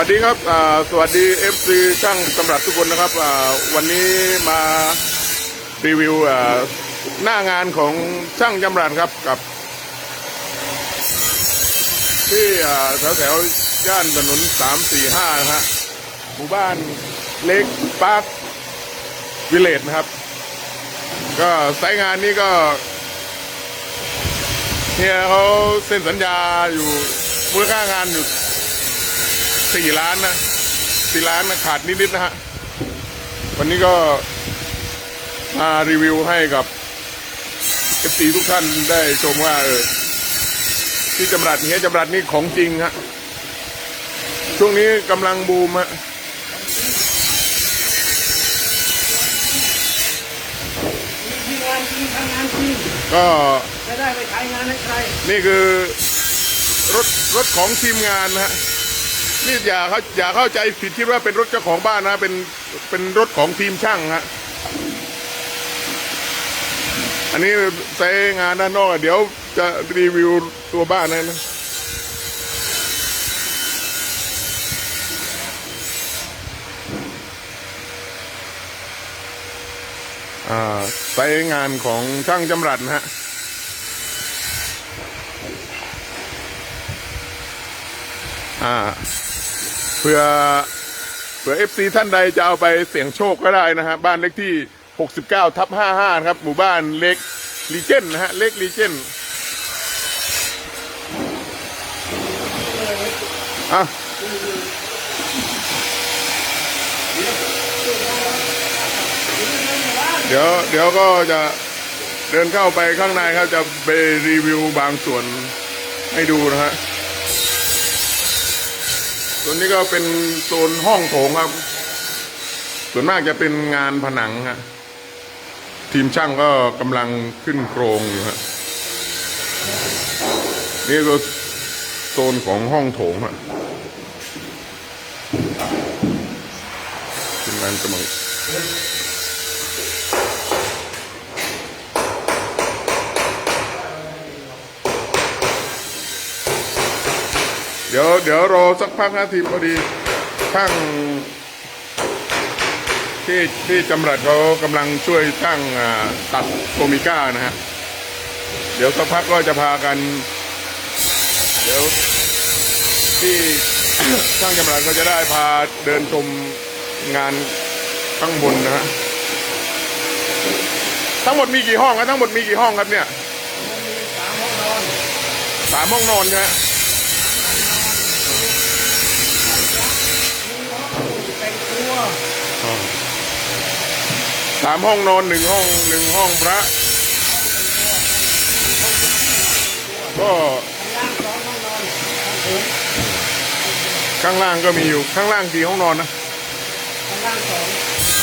วัสดีครับสวัสดี FC ช่างสำหรับทุกคนนะครับวันนี้มารีวิวหน้างานของช่างจำรันครับกับ ที่แถวแถวๆย่านถนนสามสี่ห้านะฮะหมู่บ้านเล็กปาร์ควิเลจนะครับ ก็สายงานนี้ก็เฮียเขาเซ็นสัญญาอยู่มูลค่างานอยู่ สี่ล้านนะสี่ล้านนะขาดนิดๆนะฮะ วันนี้ก็มารีวิวให้กับเอฟซีทุกท่านได้ชมว่า เออที่จำรัดเฮียจำรัดนี่ของจริงฮะ ช่วงนี้กำลังบูมฮะที่งานจริงทำงานจริงก็จะได้ไปขายงานให้ใคร นี่คือรถรถของทีมงานนะฮะ นี่อย่าเขาอย่าเข้าใจผิดคิดว่าเป็นรถเจ้าของบ้านนะ เป็นเป็นรถของทีมช่างฮะอันนี้ใช้งานด้านนอกอะเดี๋ยวจะรีวิวตัวบ้านนะนะอ่าใช้งานของช่างจำรัดนะฮะอ่า เพื่อเผื่อเอฟซีท่านใดจะเอาไปเสี่ยงโชคก็ได้นะฮะบ้านเลขที่ 69ทับ55ครับ หมู่บ้านเล็กลีเจนนะฮะเล็กลีเจนอะเดี๋ยวเดี๋ยวก็จะเดินเข้าไปข้างในครับจะไปรีวิวบางส่วนให้ดูนะฮะ ส่วนนี้ก็เป็นโซนห้องโถงครับ ส่วนมากจะเป็นงานผนังฮะทีมช่างก็กำลังขึ้นโครงอยู่ฮะนี่ก็โซนของห้องโถงฮะทีมงานกำลัง เดี๋ยวเดี๋ยวรอสักพักนะทีพอดีช่างที่ที่จำรัดเขากำลังช่วยช่างตัดโคมิก้านะฮะ เดี๋ยวสักพักก็จะพากัน เดี๋ยวที่ช่างจำรัดก็จะได้พาเดินชมงานข้างบนนะฮะทั้งหมดมีกี่ห้องครับทั้งหมดมีกี่ห้องครับเนี่ยสามห้องนอนสามห้องนอนใช่ไหม แต่งตัว สามห้องนอนหนึ่งห้องหนึ่งห้องพระ ก็ข้างล่างก็มีอยู่ข้างล่างกี่ห้องนอนนะข้างล่างสอง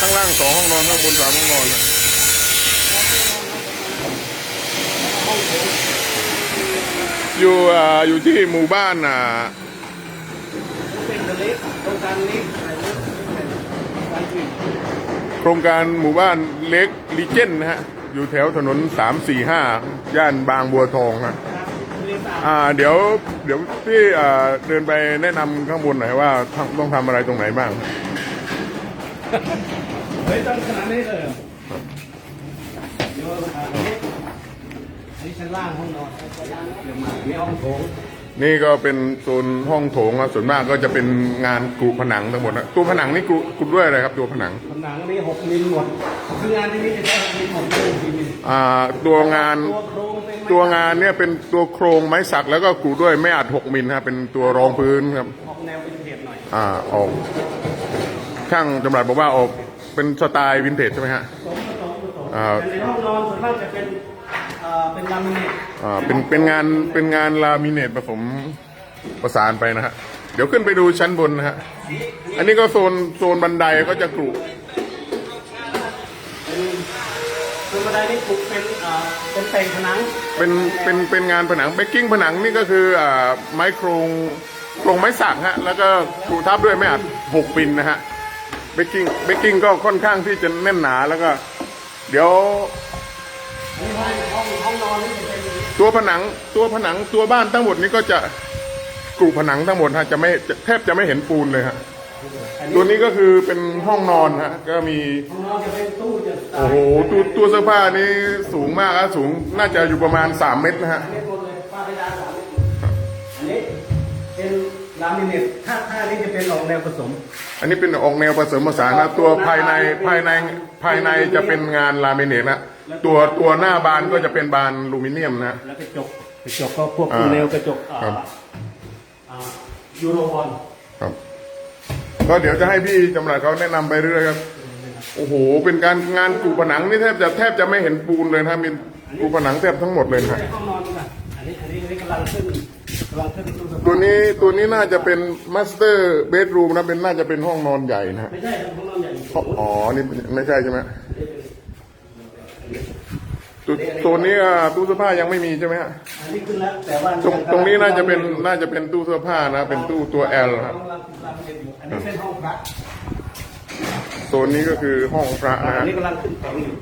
ข้างล่างสองห้องนอนข้างบนสามห้องนอนนะอยู่อ่าอยู่ที่หมู่บ้านอ่าเป็นลิฟโครงการนี้อะไรนี้การจริงโครงการหมู่บ้านเล็กลีเจนนะฮะ อยู่แถวถนนสามสี่ห้าย่านบางบัวทองฮะเรียนตามอ่าเดี๋ยวเดี๋ยวพี่อ่าเดินไปแนะนำข้างบนหน่อยว่าทำต้องทำอะไรตรงไหนบ้างเฮ้ยต้องขนาดนี้เลยเหรอเดี๋ยวเราหาอันนี้อันนี้ชั้นล่างห้องนอนเดี๋ยวมาอันนี้ห้องโถง นี่ก็เป็นโซนห้องโถงครับส่วนมากก็จะเป็นงานกรุผนังทั้งหมดนะตัวผนังนี่กรุกรุด้วยอะไรครับตัวผนัง ผนังนี่หกมิลหมด คืองานที่นี่จะใช้หกมิลหมดเลยสี่มิลอ่าตัวงานตัวโครงเป็นไม้ตัวงานเนี่ยเป็นตัวโครงไม้สักแล้วก็กรุด้วยไม่อัดหกมิลครับเป็นตัวรองพื้นครับออกแนวเป็นเทจหน่อยอ่าออกช่างจำรัดบอกว่าออกเป็นสไตล์วินเทจใช่ไหมฮะผสมผสมผสมอ่า แต่ในห้องนอนส่วนมากจะเป็น เอ่อเป็นลามิเนตอ่าเป็นเป็นงานเป็นงานลามิเนตผสมประสานไปนะฮะเดี๋ยวขึ้นไปดูชั้นบนนะฮะอันนี้ก็โซนโซนบันไดก็จะกรุส่วนบันไดนี่ปลูกเป็นเอ่อเป็นแต่งผนังเป็นเป็นเป็นงานผนังเบกกิ้งผนังนี่ก็คืออ่าไม้โครงโครงไม้สักฮะแล้วก็กรุทับด้วยไม้อัดหกปินนะฮะเบกกิ้งเบกกิ้งก็ค่อนข้างที่จะแน่นหนาแล้วก็ เดี๋ยว นี่ห้อง ห้องห้องนอนนี่จะเป็นอย่างนี้ตัวผนังตัวผนังตัวบ้านทั้งหมดนี้ก็จะกรุผนังทั้งหมดฮะจะไม่จะแทบจะไม่เห็นปูนเลยฮะอันตัวนี้นี้ก็คือเป็นห้องนอนฮะก็มีของเราจะเป็นตู้จะตายโอ้โหตู้ตู้เสื้อผ้านี่สูงมากนะสูงน่าจะอยู่ประมาณ 3 เมตรนะฮะอันนี้หมดเลยป้าไปดานสามอันนี้เป็นลามิเนตถ้าถ้านี้จะเป็นออกแนวผสม อันนี้เป็นออกแนวผสมผสานนะตัวภายในภายในภายในจะเป็นงานลามิเนตนะ ตัวตัวหน้าบานก็จะเป็นบานลูมิเนียมนะ แล้วกระจกกระจกก็พวกอ่าแนวกระจกอ่าครับ อ่ายูโรบอลครับ ก็เดี๋ยวจะให้พี่จำหลัดเขาแนะนำไปเรื่อยครับ โอ้โห เป็นการงานกูผนังนี่แทบจะแทบจะไม่เห็นปูนเลยนะมีกูผนังแทบทั้งหมดเลยนะในห้องนอนนี่นะอันนี้อันนี้อันนี้กำลังขึ้นกำลังขึ้นตู้เสื้อผ้าตัวนี้ตัวนี้น่าจะเป็นมาสเตอร์เบดรูมนะเป็นน่าจะเป็นห้องนอนใหญ่นะฮะไม่ใช่ห้องนอนใหญ่อ๋อ นี่ไม่ใช่ใช่ไหม ตัวตัวนี้อะตู้เสื้อผ้ายังไม่มีใช่ไหมฮะอันนี้ขึ้นแล้วแต่ว่าตรงตรงนี้น่าจะเป็นน่าจะเป็นตู้เสื้อผ้านะ เป็นตู้ตัว L ครับกำลังกำลังเรียนอยู่อันนี้เป็นห้องพระโซนนี้ก็คือห้องพระนะอันฮะนี้กำลังขึ้นแถวอยู่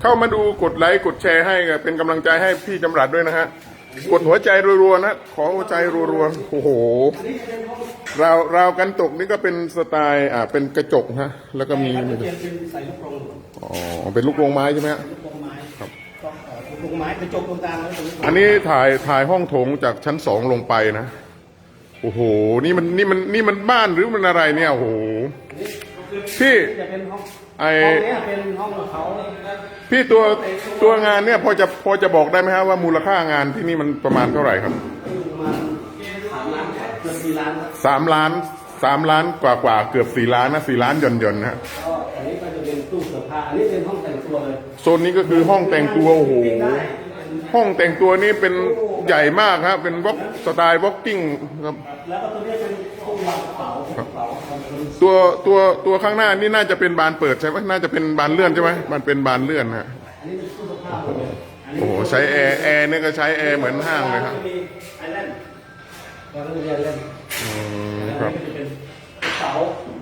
เข้ามาดูกดไลค์กดแชร์ให้กันเป็นกำลังใจให้พี่จำรัดด้วยนะฮะกดหัวใจรัวๆนะขอหัวใจรัวๆโอ้โหอันนี้จะเป็นห้องราวราวกันตกนี่ก็เป็นสไตล์อ่าเป็นกระจกฮะแล้วก็มีอันนี้เป็นใส่ลูกกรงอ๋อเป็นลูกโรงไม้ใช่ไหมฮะ ลูกกรงไม้ครับก็เอ่อ ลูกกรงไม้กระจกตรงกลางแล้วตรงนี้อันนี้ถ่ายถ่ายห้องโถงจากชั้นสองลงไปนะ โอ้โห นี่มันนี่มันนี่มันบ้านหรือมันอะไรเนี่ยโอ้โห พี่ จะเป็นห้องไอห้องเนี้ยเป็นห้องของเขาพี่ตัวตัวงานเนี่ยพอจะพอจะบอกได้ไหมฮะว่ามูลค่างานที่นี่มันประมาณเท่าไหร่ครับประมาณสามล้านเกือบสี่ล้านครับสามล้านสามล้านกว่ากว่าเกือบสี่ล้านนะสี่ล้านหย่อนหย่อนๆนะฮะก็อัน ผ้าอันนี้เป็นห้องแต่งตัวเลยโซนนี้ก็คือห้องแต่งตัวโอ้โหได้ห้องแต่งตัวนี้เป็นใหญ่มากครับเป็นวอกสไตล์วอกกิ้งครับแล้วก็ตัวนี้เป็นห้องวางกระเป๋ากระเป๋าของคนตัวตัวตัวข้างหน้านี่น่าจะเป็นบานเปิดใช่ไหมน่าจะเป็นบานเลื่อนใช่ไหมมันเป็นบานเลื่อนฮะอันนี้เป็นตู้เสื้อผ้าเลยอันนี้โอ้โหใช้แอร์แอร์เนี่ยก็ใช้แอร์เหมือนห้างเลยครับจะมีไอแลนด์แล้วก็จะมีไอแลนด์อืมอันครับนี้ก็จะเป็นกระเป๋า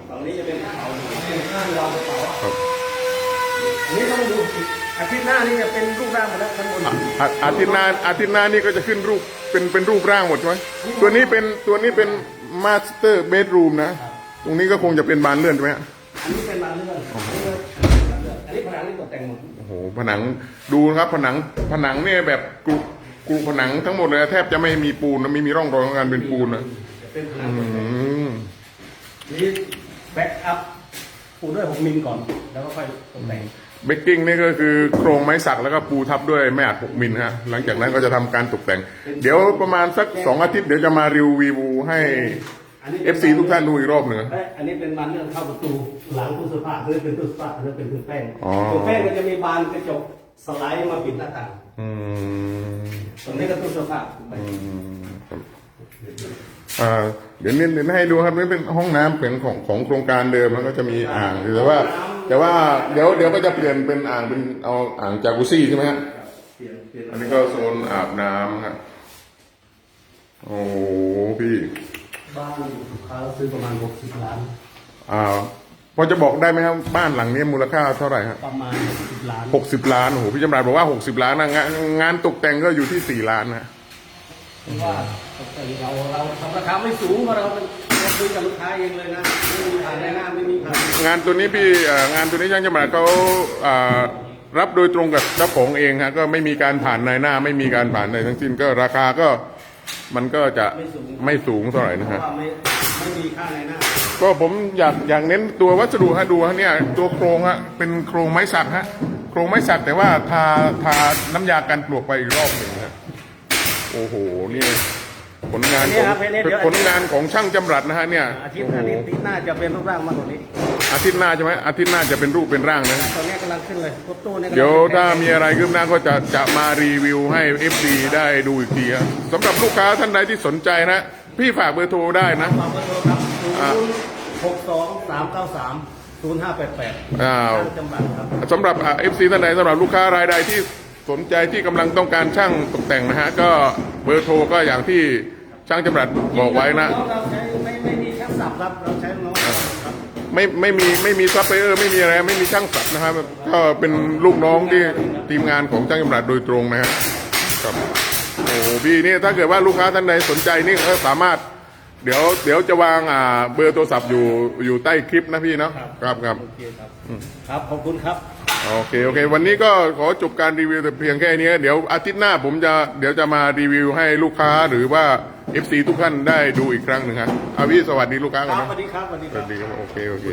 ฝั่งนี้จะเป็นกระเป๋าเป็นข้างวางกระเป๋า ครับ อันนี้ต้องดู อีกอาทิตย์หน้านี่จะเป็นรูปร่างหมดแล้วทั้งหมดอาอาทิตย์หน้าอาทิตย์หน้านี่ก็จะขึ้นรูปเป็นเป็นรูปร่างหมดใช่ไหมตัวนี้เป็นตัวนี้เป็นมาสเตอร์เบดรูมนะ ตรงนี้ก็คงจะเป็นบานเลื่อนใช่ไหมฮะอันนี้เป็นบานเลื่อนอันนี้ผนังนี่ตกแต่งหมดโอ้โหผนังดูนะครับผนังผนังเนี่ยแบบกรุกรุผนังทั้งหมดเลยแทบจะไม่มีปูนนะไม่มีร่องรอยของการเป็นปูนนะเป็นผนัอืงมนี่แบ็กอัพปูด้วย6มิลก่อน แล้วก็ค่อยตกแต่ง เบกกิ้งนี่ก็คือโครงไม้สักแล้วก็ปูทับด้วยแม่อัด6มิลฮะหลังจากนั้นก็จะทำการตกแต่ง เดี๋ยวประมาณสักสองอาทิตย์เดี๋ยวจะมารีวิวให้อันนี้ FC ทุกท่านดูอีกรอบหนึ่งเอ้ยอันนี้เป็นบานเลื่อนเข้าประตูหลังตู้เสื้อผ้าเพื่อเป็นตู้เสื้อผ้าเพื่อเป็นตู้แป้งอ๋อ ตู้แป้งมันจะมีบานกระจกสไลด์มาปิดหน้าต่างอืมตรงนี้ก็ตู้เสื้อผ้าอ่าเดี๋ยวนี้เดี๋ยวให้ดูครับนี่เป็นห้องน้ำเป็นของของโครงการเดิมมันก็จะมีอ่างแต่ว่า แต่ว่าเดี๋ยวเดี๋ยวก็จะเปลี่ยนเป็นอ่างเป็นเอาอ่างจากุซี่ใช่ไหมฮะเปลี่ยนเปลี่ยนอันนี้ก็โซนอาบน้ำครับโอ้โหพี่ บ้านลูกค้าซื้อประมาณ 60 ล้าน อ่าพอจะบอกได้ไหมครับบ้านหลังนี้มูลค่าเท่าไหร่ฮะประมาณ 60 ล้านหกสิบล้านโอ้โหพี่จำรัดบอกว่าหกสิบล้านนะงานงานตกแต่งก็อยู่ที่สี่ล้านนะเพราะว่าเราเราทำราคาไม่สูงเพราะเราเป็นเราคุยกับลูกค้าเองเลยนะไม่มีผ่านในหน้าไม่มีผ่านงานตัวนี้พี่เอ่องานตัวนี้ช่างจำรัดเขาอ่ารับโดยตรงกับเจ้าของเองฮะก็ไม่มีการผ่านนายหน้า ไม่มีการผ่านใดทั้งสิ้นก็ราคาก็มันก็จะไม่สูงเท่าไหร่นะเพฮะ ราะว่าไม่ไม่มีค่าในหน้าก็ผมอยากอยากเน้นตัววัสดุฮะดูฮะเนี่ยตัวโครงฮะเป็นโครงไม้สักฮะโครงไม้สักแต่ว่าทาทาน้ำยากันปลวกไปอีกรอบหนึ่งฮะโอ้โหนี่ ผลงานของเป็นผลงานของช่างจำรัดนะฮะเนี่ยอาทิตโอ้ย์โหอาทิตย์หน้าจะเป็นรูปร่างมากกว่านี้อาทิตย์หน้าใช่ไหมอาทิตย์หน้าจะเป็นรูปเป็นร่างนะ ตอนนี้กำลังขึ้นเลยรถตู้เนี่ยกำลังเดี๋ยวถ้ามีอะไรขึ้นหน้าก็จะจะมารีวิวให้ FD ได้ดูอีกทีครับสำหรับลูกค้าท่านใดที่สนใจนะ พี่ฝากเบอร์โทรได้นะ ฝากเบอร์โทรครับศูนย์หกสองสามเก้าสามศูนย์ห้าแปดแปดอ้าวจำบัตรครับ สำหรับเอฟซีท่านใดสำหรับลูกค้ารายใดที่สนใจที่กำลังต้องการช่างตกแต่งนะฮะ ก็เบอร์โทรก็อย่างที่ ช่างจำรัดบอกไว้นะ เราใช้ไม่ไม่มีช่างสัรับเราใช้น้องไม่ไม่มีไม่มีซัพพลายเออร์ไม่มีอะไรไม่มีช่างสับนะครับก็เป็นลูกน้องที่ทีมงานของช่างจำรัดโดยตรงนะครับครับโอ้พี่นี่ถ้าเกิดว่าลูกค้าท่านใดสนใจนี่ก็สามารถ เดี๋ยวเดี๋ยวจะวางอ่าเบอร์โทรศัพท์อยู่อยู่ใต้คลิปนะพี่เนาะครับครับคครับครับขอบคุณครับ โอเค โอเค วันนี้ก็ขอจบการรีวิวแต่เพียงแค่นี้ เดี๋ยวอาทิตย์หน้าผมจะเดี๋ยวจะมารีวิวให้ลูกค้าหรือว่า เอฟซีทุกท่านได้ดูอีกครั้งหนึ่งครับอาวิสวัสดีลูกค้าครับสวัสดีครับสวัสดีครับโอเคโอเค